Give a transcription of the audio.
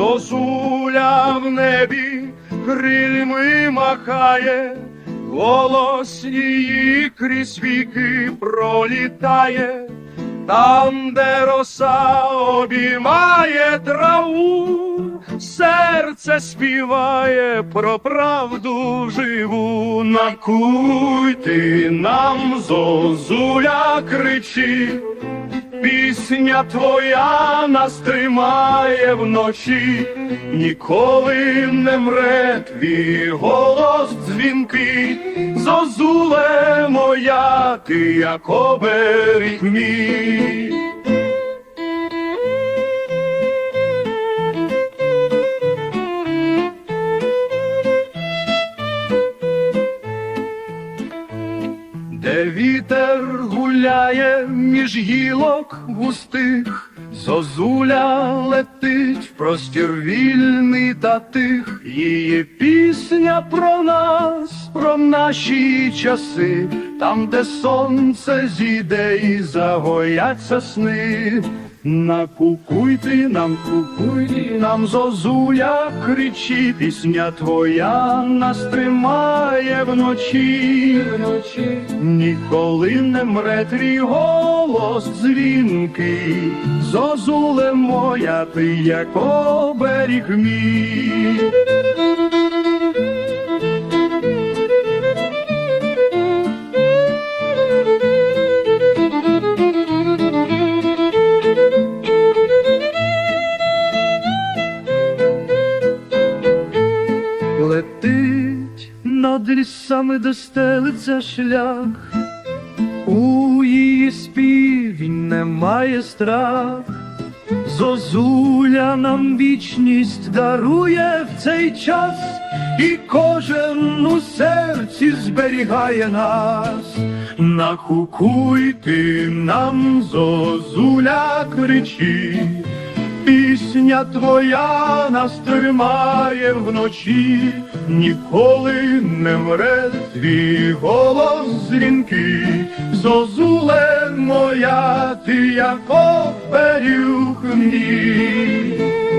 Зозуля в небі крильми махає, голосні її крізь віки пролітає, там, де роса обіймає траву, серце співає про правду живу, накуйте нам зозуля кричить. Пісня твоя нас тримає вночі, ніколи не мре твій голос дзвінки, зозуле моя, ти як оберіг мій. Де вітер гуляє між гілок густих, зозуля летить в простір вільний та тих, її пісня про нас, про наші часи, там, де сонце зійде і загояться сни. Накукуйте нам, кукуйте нам, зозуля кричить, пісня твоя нас тримає вночі, вночі. Ніколи не мре твій голос дзвінкий, зозуле моя, ти як оберіг мій. Над лісами, де стелиться шлях, у її співі немає страх, зозуля нам вічність дарує в цей час, і кожен у серці зберігає нас. Нахукуйте нам, зозуля кричить. Пісня твоя нас тримає вночі, ніколи не мре твій голос дзвінкий, зозуле моя, ти як мій.